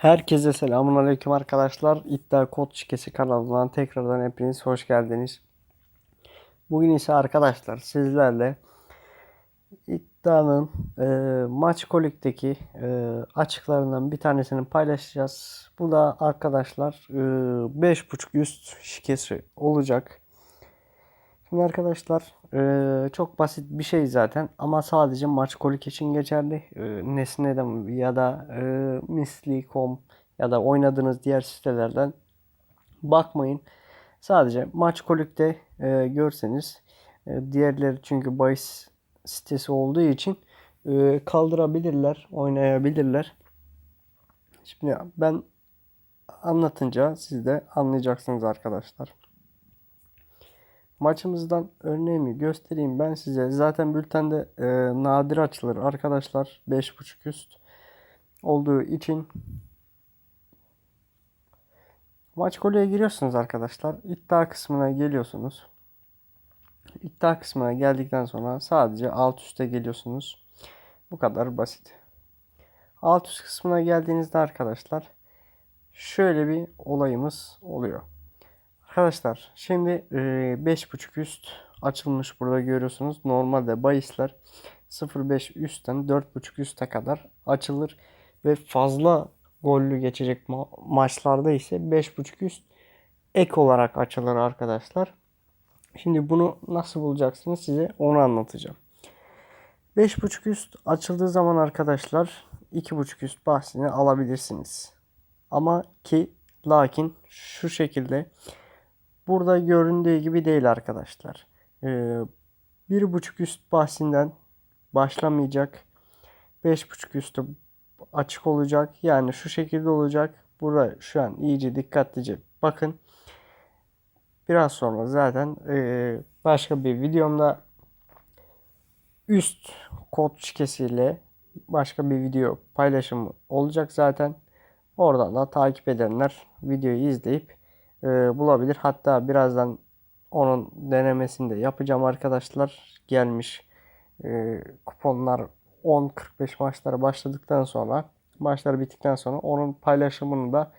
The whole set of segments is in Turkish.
Herkese selamun aleyküm arkadaşlar. İddia Kod Şikesi kanalından tekrardan hepiniz hoş geldiniz. Bugün ise arkadaşlar sizlerle iddianın e, maç kolik'teki e, açıklarından bir tanesini paylaşacağız. Bu da arkadaşlar e, 5.5 üst şikesi olacak. Şimdi arkadaşlar e, çok basit bir şey zaten ama sadece maç kolik için geçerli. E, Nesne'den ya da e, Misli.com ya da oynadığınız diğer sitelerden bakmayın. Sadece maç kolikte e, görseniz e, diğerleri çünkü bahis sitesi olduğu için kaldırabilirler, oynayabilirler. Şimdi ben anlatınca siz de anlayacaksınız arkadaşlar. Maçımızdan örneğimi göstereyim ben size. Zaten bültende e, nadir açılır arkadaşlar. 5.5 üst olduğu için maç golüye giriyorsunuz arkadaşlar. İddia kısmına geliyorsunuz. İddia kısmına geldikten sonra sadece alt üste geliyorsunuz. Bu kadar basit. Alt üst kısmına geldiğinizde arkadaşlar şöyle bir olayımız oluyor. Arkadaşlar şimdi e, 5.5 üst açılmış burada görüyorsunuz. Normalde bahisler 0.5 üstten 4.5 üste kadar açılır ve fazla gollü geçecek ma- maçlarda ise 5.5 üst ek olarak açılır arkadaşlar. Şimdi bunu nasıl bulacaksınız size onu anlatacağım. 5.5 üst açıldığı zaman arkadaşlar 2.5 üst bahsini alabilirsiniz. Ama ki lakin şu şekilde burada göründüğü gibi değil arkadaşlar. Ee, bir buçuk üst bahsinden başlamayacak. Beş buçuk üstü açık olacak. Yani şu şekilde olacak. Burada şu an iyice dikkatlice bakın. Biraz sonra zaten e, başka bir videomda üst kod şikesiyle başka bir video paylaşımı olacak zaten. Oradan da takip edenler videoyu izleyip e, bulabilir. Hatta birazdan onun denemesini de yapacağım arkadaşlar. Gelmiş e, kuponlar 10-45 maçlara başladıktan sonra maçlar bittikten sonra onun paylaşımını da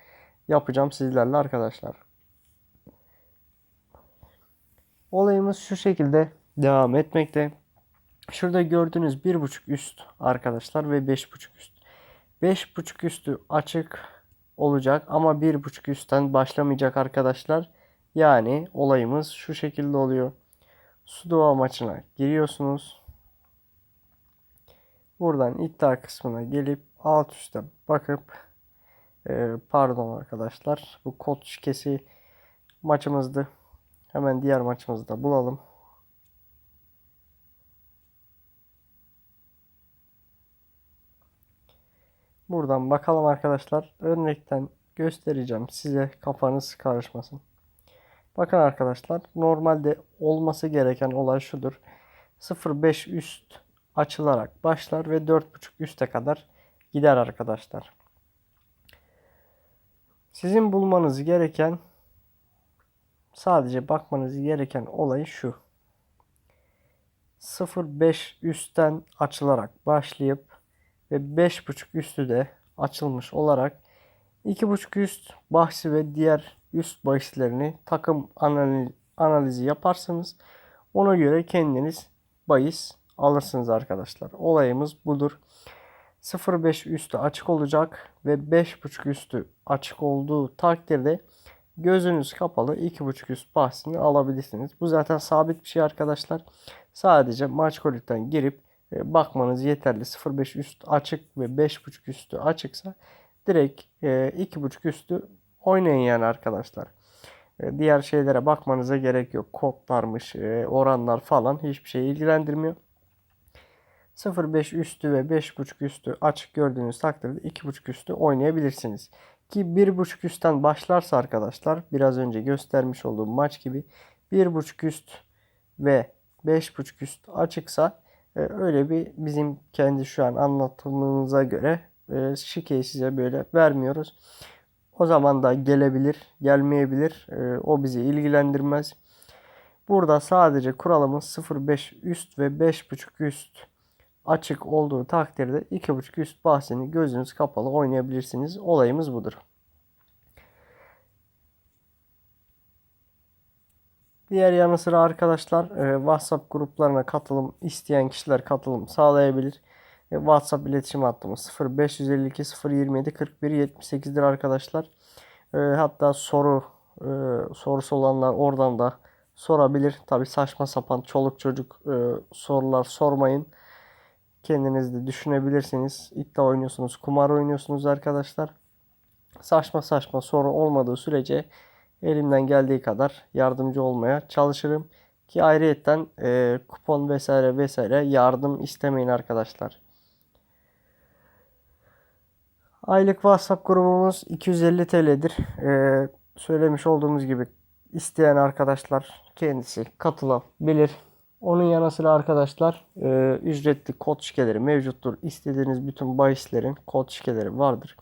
yapacağım sizlerle arkadaşlar. Olayımız şu şekilde devam etmekte. Şurada gördüğünüz 1.5 üst arkadaşlar ve 5.5 üst. 5.5 üstü açık olacak ama 1.5 üstten başlamayacak arkadaşlar. Yani olayımız şu şekilde oluyor. Sudoku maçına giriyorsunuz. Buradan iddia kısmına gelip alt üstte bakıp e, pardon arkadaşlar bu kod şikesi maçımızdı. Hemen diğer maçımızı da bulalım. Buradan bakalım arkadaşlar. Örnekten göstereceğim size kafanız karışmasın. Bakın arkadaşlar normalde olması gereken olay şudur. 0.5 üst açılarak başlar ve 4.5 üste kadar gider arkadaşlar. Sizin bulmanız gereken sadece bakmanız gereken olay şu. 0.5 üstten açılarak başlayıp ve 5.5 üstü de açılmış olarak 2.5 üst bahsi ve diğer üst bahislerini takım analizi, yaparsınız. Ona göre kendiniz bahis alırsınız arkadaşlar. Olayımız budur. 0.5 üstü açık olacak ve 5.5 üstü açık olduğu takdirde gözünüz kapalı 2.5 üst bahsini alabilirsiniz. Bu zaten sabit bir şey arkadaşlar. Sadece maç kolükten girip bakmanız yeterli. 0.5 üst açık ve 5.5 üstü açıksa direkt 2.5 üstü oynayın yani arkadaşlar. E, diğer şeylere bakmanıza gerek yok. Kodlarmış, e, oranlar falan hiçbir şey ilgilendirmiyor. 0.5 üstü ve 5.5 üstü açık gördüğünüz takdirde 2.5 üstü oynayabilirsiniz. Ki 1.5 üstten başlarsa arkadaşlar biraz önce göstermiş olduğum maç gibi 1.5 üst ve 5.5 üst açıksa e, öyle bir bizim kendi şu an anlatımımıza göre e, şikeyi size böyle vermiyoruz. O zaman da gelebilir, gelmeyebilir. E, o bizi ilgilendirmez. Burada sadece kuralımız 0.5 üst ve 5.5 üst açık olduğu takdirde 2.5 üst bahsini gözünüz kapalı oynayabilirsiniz. Olayımız budur. Diğer yanı sıra arkadaşlar e, WhatsApp gruplarına katılım isteyen kişiler katılım sağlayabilir. E, WhatsApp iletişim hattımız 0552 027 41 78'dir arkadaşlar. E, hatta soru e, sorusu olanlar oradan da sorabilir. Tabi saçma sapan çoluk çocuk sorular sormayın. Kendiniz de düşünebilirsiniz. İddia oynuyorsunuz, kumar oynuyorsunuz arkadaşlar. Saçma saçma soru olmadığı sürece elimden geldiği kadar yardımcı olmaya çalışırım. Ki ayrıyetten e, kupon vesaire vesaire yardım istemeyin arkadaşlar. Aylık WhatsApp grubumuz 250 TL'dir. Ee, söylemiş olduğumuz gibi isteyen arkadaşlar kendisi katılabilir. Onun yanı sıra arkadaşlar e, ücretli kod şikeleri mevcuttur. İstediğiniz bütün bahislerin kod şikeleri vardır.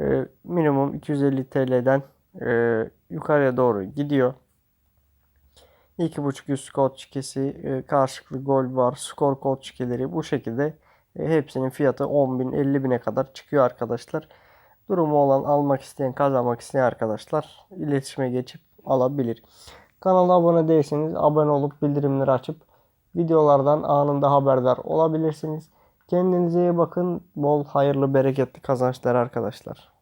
E, minimum 250 TL'den e, yukarıya doğru gidiyor. 2.5 üst kod şikesi, e, karşılıklı gol var, skor kod şikeleri bu şekilde e, hepsinin fiyatı 10.000 50.000'e kadar çıkıyor arkadaşlar. Durumu olan almak isteyen, kazanmak isteyen arkadaşlar iletişime geçip alabilir. Kanala abone değilseniz abone olup bildirimleri açıp videolardan anında haberdar olabilirsiniz. Kendinize iyi bakın. Bol hayırlı bereketli kazançlar arkadaşlar.